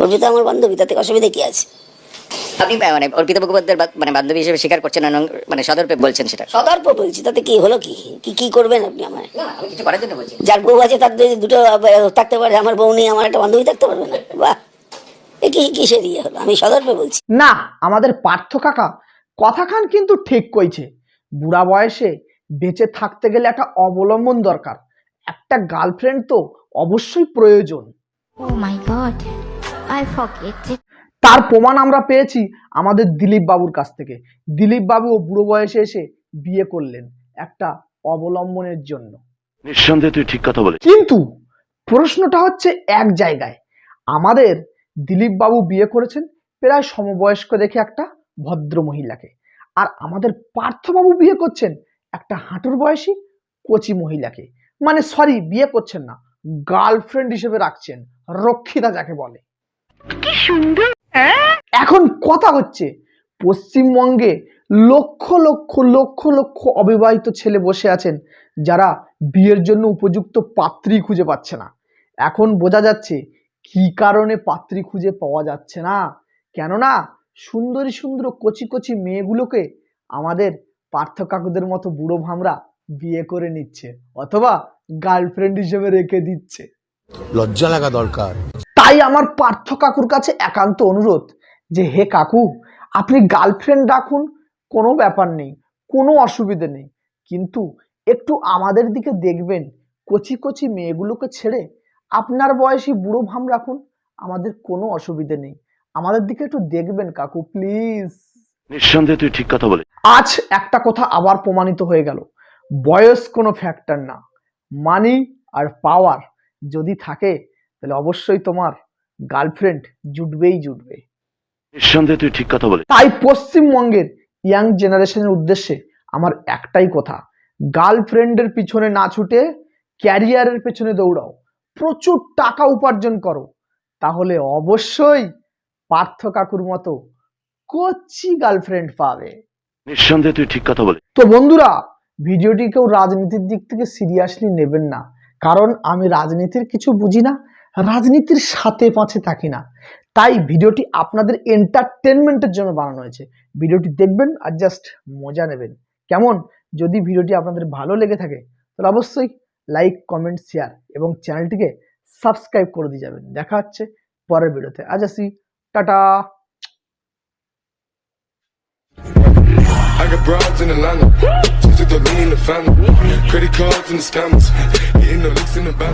অর্পিতা আমার বান্ধবী তাতে অসুবিধা কি আছে? আপনি মানে অর্পিতা মুখোপাধ্যায়ের মানে বান্ধবী হিসেবে স্বীকার করছেন না মানে সদর্পে বলছেন সেটা? সদর্প বলছি তাতে কি হলো কি? কি কি করবেন আপনি আমার কিছু করার জন্য বলছি। যার বউ আছে তার দুটো থাকতে পারে আমার বউ নেই আমার একটা বান্ধবী থাকতে পারবে না। বাহ! কিসের ইয়ে হলো? আমি সদর্পে বলছি। না আমাদের পার্থ কাকা কথাখান কিন্তু ঠিক কইছে। বুড়া বয়সে বেঁচে থাকতে গেলে একটা অবলম্বন দরকার। একটা গার্লফ্রেন্ড তো অবশ্যই প্রয়োজন। Oh my god, Forget it. তার প্রমাণ আমরা পেয়েছি আমাদের দিলীপ বাবুর কাছ থেকে। দিলীপ বাবু বুড়ো বয়সে এসে বিয়ে করলেন একটা অবলম্বনের জন্য। নিঃসন্দেহে তুই ঠিক কথা বলে কিন্তু প্রশ্নটা হচ্ছে এক জায়গায়। আমাদের দিলীপ বাবু বিয়ে করেছেন প্রায় সমবয়স্ক দেখে একটা ভদ্র মহিলাকে। আর আমাদের পার্থবাবু বিয়ে করছেন একটা হাঁটুর বয়সী কচি মহিলাকে। মানে সরি বিয়ে করছেন না গার্লফ্রেন্ড হিসেবে রাখছেন রক্ষিতা যাকে বলে। এখন কথা হচ্ছে পশ্চিমবঙ্গে লক্ষ লক্ষ লক্ষ লক্ষ অবিবাহিত ছেলে বসে আছেন যারা বিয়ের জন্য উপযুক্ত পাত্রী খুঁজে পাচ্ছে না। এখন বোঝা যাচ্ছে কি কারণে পাত্রী খুঁজে পাওয়া যাচ্ছে না? কেননা সুন্দরী সুন্দর কচি কচি মেয়েগুলোকে আমাদের পার্থ কাকুদের মতো বুড়ো ভামরা বিয়ে করে নিচ্ছে অথবা গার্লফ্রেন্ড হিসেবে রেখে দিচ্ছে। লজ্জা লাগা দরকার। তাই আমার পার্থ কাকুর কাছে একান্ত অনুরোধ যে হে কাকু আপনি গার্লফ্রেন্ড রাখুন কোনো ব্যাপার নেই কোনো অসুবিধে নেই। কিন্তু একটু আমাদের দিকে দেখবেন কচি কচি মেয়েগুলোকে ছেড়ে আপনার বয়সী বুড়ো ভাম রাখুন আমাদের কোনো অসুবিধে নেই। আমাদের দিকে একটু দেখবেন কাকু প্লিজ নিঃসন্দেহে তুই ঠিক কথা বলে আজ একটা কথা আবার প্রমাণিত হয়ে গেল। বয়স কোনো ফ্যাক্টর না। মানি আর পাওয়ার যদি থাকে তাহলে অবশ্যই তোমার গার্লফ্রেন্ড জুটবেই জুটবে। নিঃসন্দেহে তুই ঠিক কথা বলে তাই পশ্চিমবঙ্গের ইয়াং জেনারেশনের উদ্দেশ্যে আমার একটাই কথা গার্লফ্রেন্ডের পিছনে না ছুটে ক্যারিয়ারের পেছনে দৌড়াও। প্রচুর টাকা উপার্জন করো। তাহলে অবশ্যই পার্থ কাকুর মতো কচি গার্লফ্রেন্ড পাবে। নিঃসন্দেহে তুই ঠিক কথা বলে তো বন্ধুরা ভিডিওটি কেউ রাজনীতির দিক থেকে সিরিয়াসলি নেবেন না। কারণ আমি রাজনীতির কিছু বুঝি না রাজনীতির সাথে পাঁচে থাকি না তাই ভিডিওটি আপনাদের এন্টারটেনমেন্টের জন্য বানানো হয়েছে ভিডিওটি দেখবেন আর জাস্ট মজা নেবেন কেমন যদি ভিডিওটি আপনাদের ভালো লেগে থাকে, তাহলে অবশ্যই লাইক কমেন্ট শেয়ার এবং চ্যানেলটিকে সাবস্ক্রাইব করে দিয়ে যাবেন দেখা হচ্ছে পরের ভিডিওতে আজ আসি tata I got broads in Atlanta. Just took the in the family. Credit cards and the scammers. Hitting the licks in the bank.